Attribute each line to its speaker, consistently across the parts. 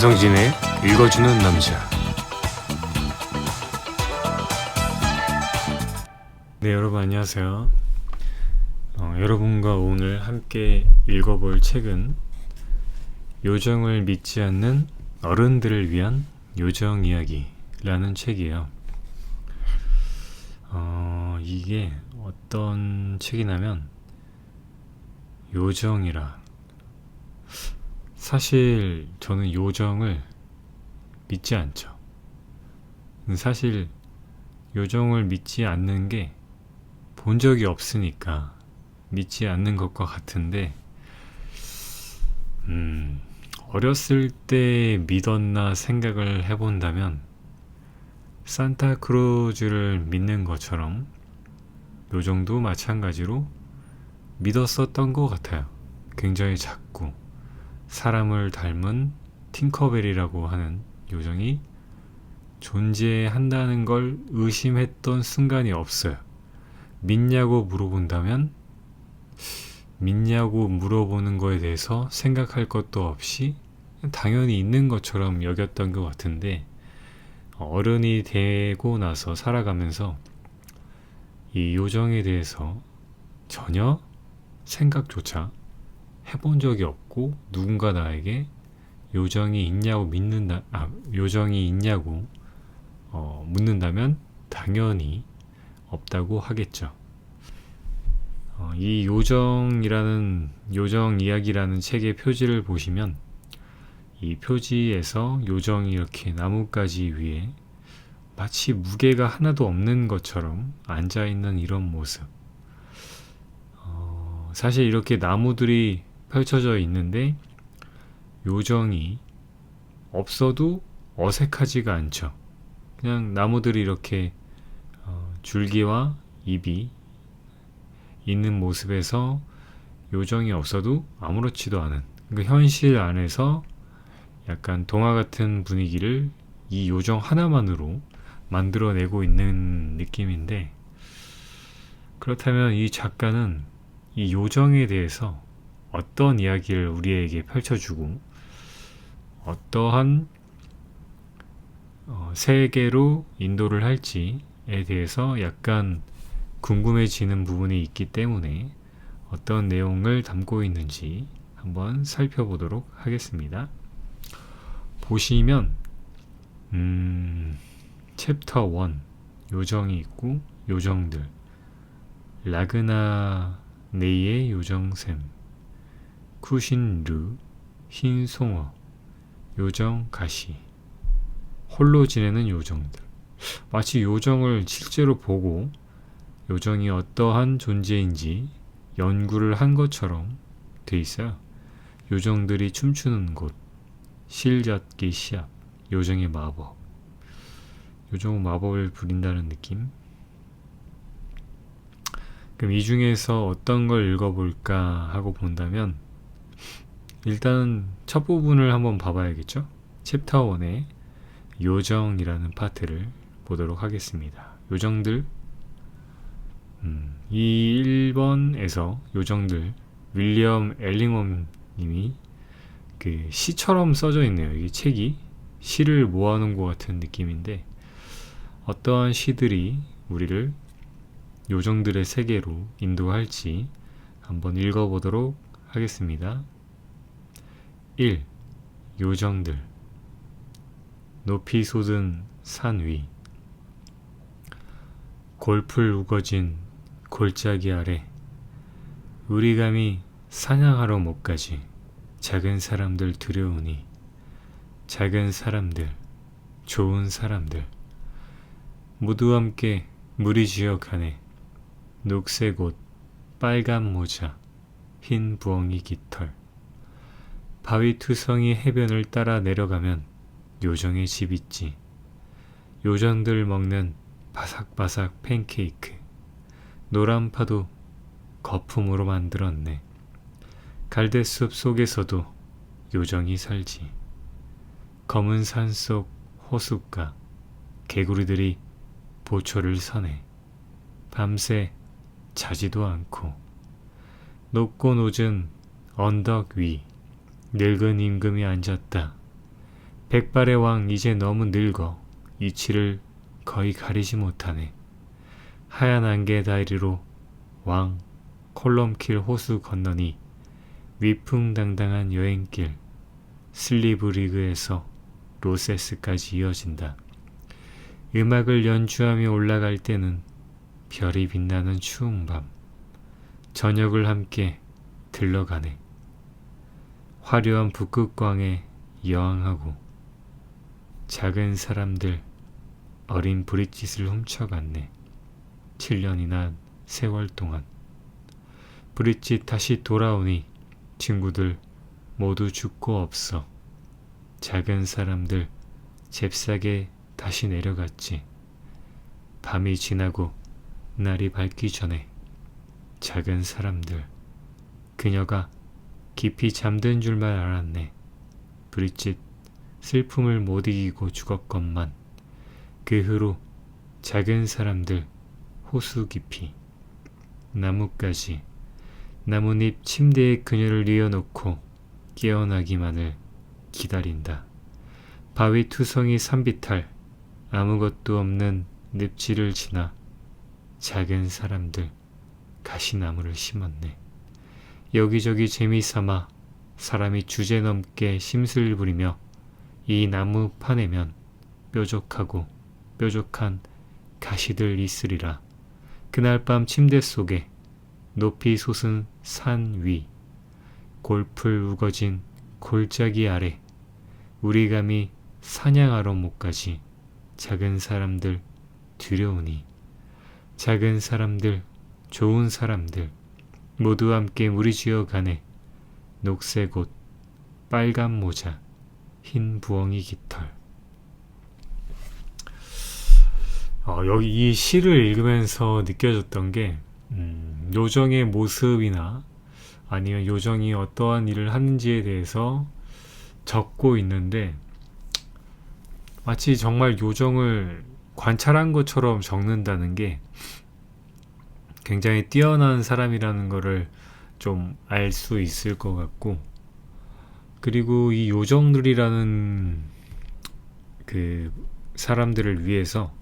Speaker 1: 이성진의 읽어주는 남자. 네, 여러분 안녕하세요. 어, 여러분과 오늘 함께 읽어볼 책은 요정을 믿지 않는 어른들을 위한 요정 이야기라는 책이에요. 어, 이게 어떤 책이냐면 요정이라 사실 저는 요정을 믿지 않죠. 사실 요정을 믿지 않는 게 본 적이 없으니까 믿지 않는 것과 같은데, 음, 어렸을 때 믿었나 생각을 해본다면, 산타크루즈를 믿는 것처럼 요정도 마찬가지로 믿었었던 것 같아요. 굉장히 작고, 사람을 닮은 팅커벨이라고 하는 요정이 존재한다는 걸 의심했던 순간이 없어요. 믿냐고 물어본다면 믿냐고 물어보는 거에 대해서 생각할 것도 없이 당연히 있는 것처럼 여겼던 것 같은데 어른이 되고 나서 살아가면서 이 요정에 대해서 전혀 생각조차 해본 적이 없고 누군가 나에게 요정이 있냐고 믿는다 아 요정이 있냐고 어, 묻는다면 당연히 없다고 하겠죠. 어, 이 요정이라는 요정 이야기라는 책의 표지를 보시면 이 표지에서 요정이 이렇게 나뭇가지 위에 마치 무게가 하나도 없는 것처럼 앉아 있는 이런 모습. 어, 사실 이렇게 나무들이 펼쳐져 있는데 요정이 없어도 어색하지가 않죠. 그냥 나무들이 이렇게 어, 줄기와 잎이 있는 모습에서 요정이 없어도 아무렇지도 않은 그 현실 안에서 약간 동화 같은 분위기를 이 요정 하나만으로 만들어내고 있는 느낌인데 그렇다면 이 작가는 이 요정에 대해서 어떤 이야기를 우리에게 펼쳐주고 어떠한 어, 세계로 인도를 할지에 대해서 약간 궁금해지는 부분이 있기 때문에 어떤 내용을 담고 있는지 한번 살펴보도록 하겠습니다. 보시면 음, 챕터 1 요정이 있고 요정들 라그나 네이의 요정샘 쿠신르 흰송어 요정 가시 홀로 지내는 요정들 마치 요정을 실제로 보고 요정이 어떠한 존재인지 연구를 한 것처럼 돼 있어요. 요정들이 춤추는 곳, 실젓기 시합, 요정의 마법. 요정은 마법을 부린다는 느낌. 그럼 이 중에서 어떤 걸 읽어볼까 하고 본다면 일단 첫 부분을 한번 봐봐야겠죠? 챕터 1의 요정이라는 파트를 보도록 하겠습니다. 요정들 음, 이 1번에서 요정들 윌리엄 엘링엄 님이 그 시처럼 써져 있네요. 이 책이 시를 모아놓은 것 같은 느낌인데 어떠한 시들이 우리를 요정들의 세계로 인도할지 한번 읽어보도록 하겠습니다. 1. 요정들. 높이 솟은 산 위. 골풀 우거진 골짜기 아래. 우리 감히 사냥하러 못 가지. 작은 사람들 두려우니. 작은 사람들 좋은 사람들. 모두 함께 무리지어 가네. 녹색 옷 빨간 모자 흰 부엉이 깃털 바위 투성이 해변을 따라 내려가면 요정의 집 있지. 요정들 먹는 바삭바삭 팬케이크. 노란 파도 거품으로 만들었네. 갈대숲 속에서도 요정이 살지. 검은 산 속 호숫가 개구리들이 보초를 서네. 밤새 자지도 않고 높고 높은 언덕 위 늙은 임금이 앉았다. 백발의 왕 이제 너무 늙어 이치를 거의 가리지 못하네. 하얀 안개 다리로 왕 콜럼킬 호수 건너니 위풍당당한 여행길 슬리브리그에서 로세스까지 이어진다. 음악을 연주하며 올라갈 때는 별이 빛나는 추운 밤 저녁을 함께 들러가네. 화려한 북극광에 여항하고 작은 사람들 어린 브릿짓을 훔쳐갔네. 7년이나 세월 동안 브릿짓 다시 돌아오니 친구들 모두 죽고 없어. 작은 사람들 잽싸게 다시 내려갔지. 밤이 지나고 날이 밝기 전에 작은 사람들 그녀가 깊이 잠든 줄만 알았네. 브릿짓 슬픔을 못 이기고 죽었건만 그 후로 작은 사람들 호수 깊이 나뭇가지 나뭇잎 침대에 그녀를 뉘어놓고 깨어나기만을 기다린다. 바위 투성이 산비탈 아무것도 없는 늪지를 지나 작은 사람들 가시나무를 심었네. 여기저기 재미삼아 사람이 주제넘게 심술 부리며 이 나무 파내면 뾰족하고 뾰족한 가시들 있으리라. 그날 밤 침대 속에 높이 솟은 산 위, 골풀 우거진 골짜기 아래 우리 감히 사냥하러 못 가지 작은 사람들 두려우니 작은 사람들 좋은 사람들 모두 함께 무리지어 가네. 녹색 옷 빨간 모자 흰 부엉이 깃털. 어, 여기 이 시를 읽으면서 느껴졌던 게 음, 요정의 모습이나 아니면 요정이 어떠한 일을 하는지에 대해서 적고 있는데 마치 정말 요정을 관찰한 것처럼 적는다는 게 굉장히 뛰어난 사람이라는 거를 좀 알 수 있을 것 같고 그리고 이 요정들이라는 그 사람들을 위해서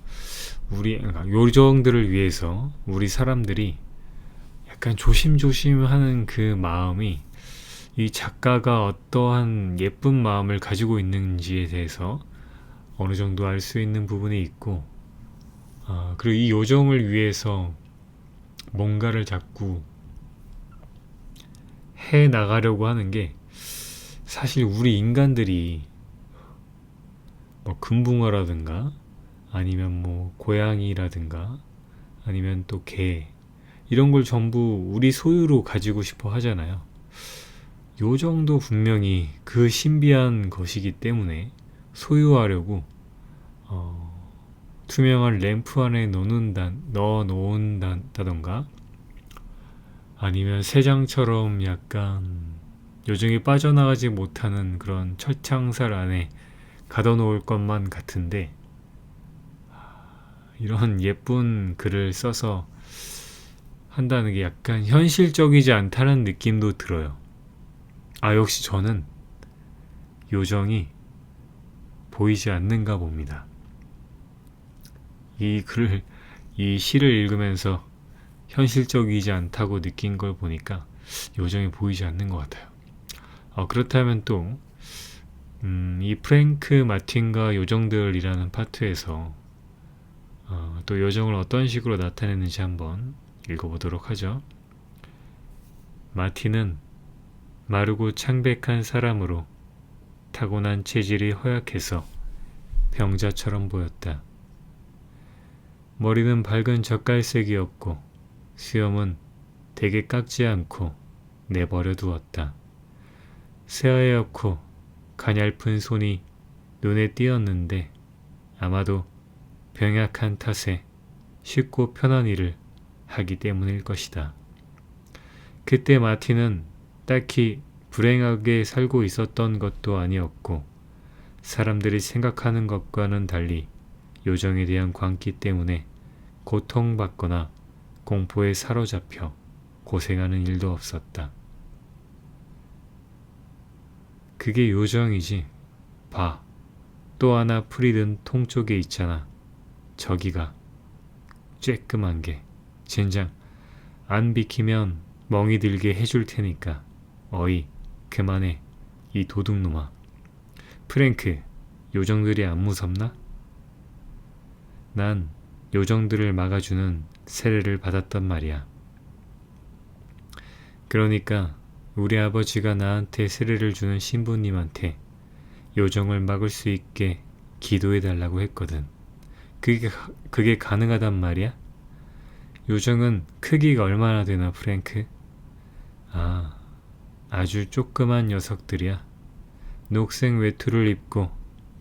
Speaker 1: 우리 그러니까 요정들을 위해서 우리 사람들이 약간 조심조심하는 그 마음이 이 작가가 어떠한 예쁜 마음을 가지고 있는지에 대해서 어느 정도 알 수 있는 부분이 있고 아, 그리고 이 요정을 위해서 뭔가를 자꾸 해 나가려고 하는 게 사실 우리 인간들이 뭐 금붕어라든가 아니면 뭐 고양이라든가 아니면 또 개 이런 걸 전부 우리 소유로 가지고 싶어 하잖아요. 요 정도 분명히 그 신비한 것이기 때문에 소유하려고 어, 투명한 램프 안에 넣는다, 넣어 놓는다던가 아니면 새장처럼 약간 요정이 빠져나가지 못하는 그런 철창살 안에 가둬놓을 것만 같은데 이런 예쁜 글을 써서 한다는 게 약간 현실적이지 않다는 느낌도 들어요. 아, 역시 저는 요정이 보이지 않는가 봅니다. 이 글을, 이 시를 읽으면서 현실적이지 않다고 느낀 걸 보니까 요정이 보이지 않는 것 같아요. 어, 그렇다면 또, 음, 이 프랭크 마틴과 요정들이라는 파트에서 어, 또 요정을 어떤 식으로 나타내는지 한번 읽어보도록 하죠. 마틴은 마르고 창백한 사람으로 타고난 체질이 허약해서 병자처럼 보였다. 머리는 밝은 젓갈색이었고 수염은 되게 깎지 않고 내버려 두었다. 새하얗고 가냘픈 손이 눈에 띄었는데 아마도 병약한 탓에 쉽고 편한 일을 하기 때문일 것이다. 그때 마틴은 딱히 불행하게 살고 있었던 것도 아니었고 사람들이 생각하는 것과는 달리 요정에 대한 광기 때문에 고통받거나 공포에 사로잡혀 고생하는 일도 없었다. 그게 요정이지. 봐. 또 하나 풀이 든 통 쪽에 있잖아. 저기가 쬐끔한 게 젠장 안 비키면 멍이 들게 해줄 테니까 어이 그만해 이 도둑놈아 프랭크 요정들이 안 무섭나? 난 요정들을 막아주는 세례를 받았단 말이야. 그러니까 우리 아버지가 나한테 세례를 주는 신부님한테 요정을 막을 수 있게 기도해 달라고 했거든. 그게, 가- 그게 가능하단 말이야? 요정은 크기가 얼마나 되나, 프랭크? 아, 아주 조그만 녀석들이야. 녹색 외투를 입고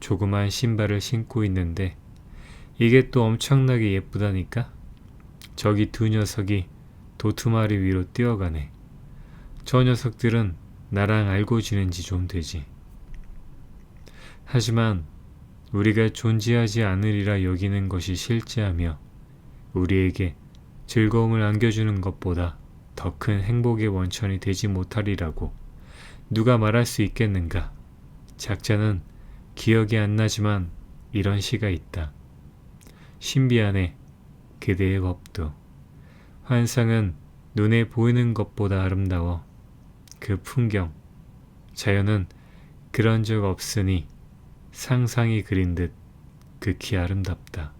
Speaker 1: 조그만 신발을 신고 있는데 이게 또 엄청나게 예쁘다니까? 저기 두 녀석이 도투마리 위로 뛰어가네. 저 녀석들은 나랑 알고 지낸 지 좀 되지. 하지만 우리가 존재하지 않으리라 여기는 것이 실제하며 우리에게 즐거움을 안겨주는 것보다 더 큰 행복의 원천이 되지 못하리라고 누가 말할 수 있겠는가? 작자는 기억이 안 나지만 이런 시가 있다. 신비하네 그대의 법도 환상은 눈에 보이는 것보다 아름다워 그 풍경 자연은 그런 적 없으니 상상이 그린 듯 극히 아름답다.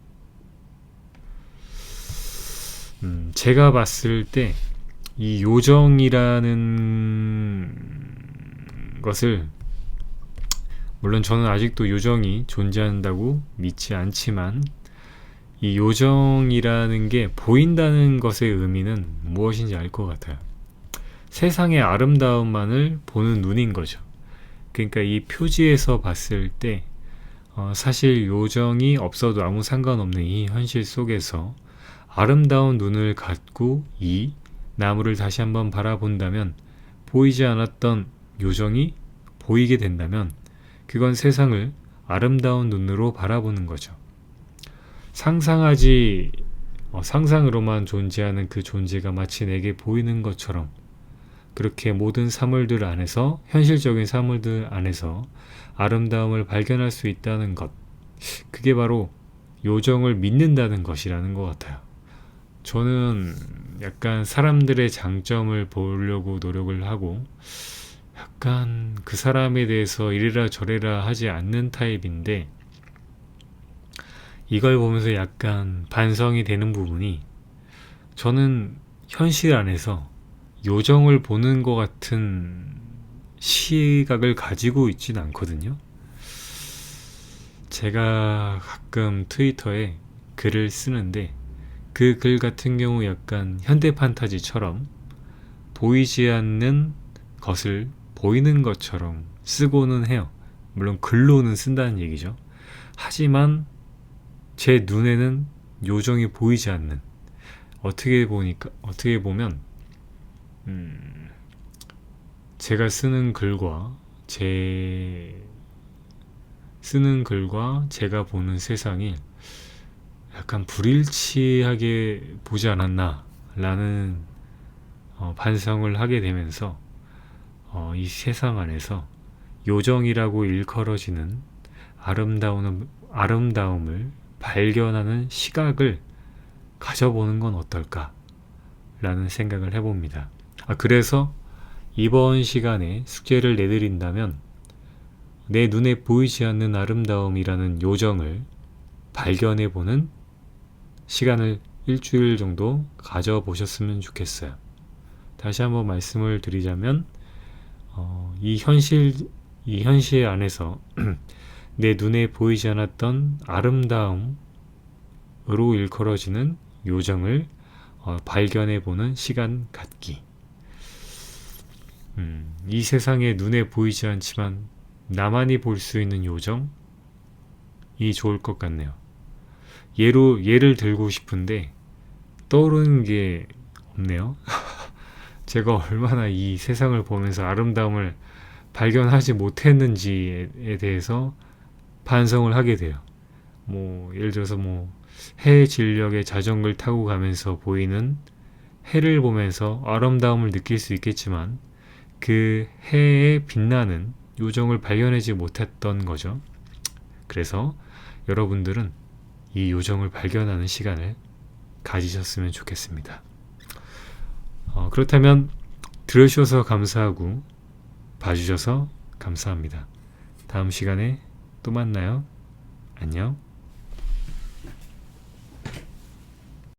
Speaker 1: 음, 제가 봤을 때 이 요정이라는 것을 물론 저는 아직도 요정이 존재한다고 믿지 않지만 이 요정이라는 게 보인다는 것의 의미는 무엇인지 알 것 같아요. 세상의 아름다움만을 보는 눈인 거죠. 그러니까 이 표지에서 봤을 때 어, 사실 요정이 없어도 아무 상관없는 이 현실 속에서 아름다운 눈을 갖고 이 나무를 다시 한번 바라본다면 보이지 않았던 요정이 보이게 된다면 그건 세상을 아름다운 눈으로 바라보는 거죠. 상상하지 어, 상상으로만 존재하는 그 존재가 마치 내게 보이는 것처럼 그렇게 모든 사물들 안에서 현실적인 사물들 안에서 아름다움을 발견할 수 있다는 것 그게 바로 요정을 믿는다는 것이라는 것 같아요. 저는 약간 사람들의 장점을 보려고 노력을 하고 약간 그 사람에 대해서 이래라 저래라 하지 않는 타입인데 이걸 보면서 약간 반성이 되는 부분이 저는 현실 안에서 요정을 보는 것 같은 시각을 가지고 있진 않거든요. 제가 가끔 트위터에 글을 쓰는데 그 글 같은 경우 약간 현대 판타지처럼 보이지 않는 것을 보이는 것처럼 쓰고는 해요. 물론 글로는 쓴다는 얘기죠. 하지만 제 눈에는 요정이 보이지 않는. 어떻게 보니까 어떻게 보면 음, 제가 쓰는 글과 제 쓰는 글과 제가 보는 세상이 약간 불일치하게 보지 않았나라는 어, 반성을 하게 되면서 어, 이 세상 안에서 요정이라고 일컬어지는 아름다운 아름다움을 발견하는 시각을 가져보는 건 어떨까? 라는 생각을 해봅니다. 아, 그래서 이번 시간에 숙제를 내드린다면 내 눈에 보이지 않는 아름다움이라는 요정을 발견해보는 시간을 일주일 정도 가져보셨으면 좋겠어요. 다시 한번 말씀을 드리자면, 어, 이 현실, 이 현실 안에서 내 눈에 보이지 않았던 아름다움으로 일컬어지는 요정을 어, 발견해 보는 시간 갖기. 음, 이 세상에 눈에 보이지 않지만 나만이 볼 수 있는 요정이 좋을 것 같네요. 예로, 예를 들고 싶은데 떠오르는 게 없네요. 제가 얼마나 이 세상을 보면서 아름다움을 발견하지 못했는지에 대해서 반성을 하게 돼요. 뭐, 예를 들어서 뭐, 해 진력의 자전거를 타고 가면서 보이는 해를 보면서 아름다움을 느낄 수 있겠지만 그 해에 빛나는 요정을 발견하지 못했던 거죠. 그래서 여러분들은 이 요정을 발견하는 시간을 가지셨으면 좋겠습니다. 어, 그렇다면 들으셔서 감사하고 봐주셔서 감사합니다. 다음 시간에 또 만나요. 안녕.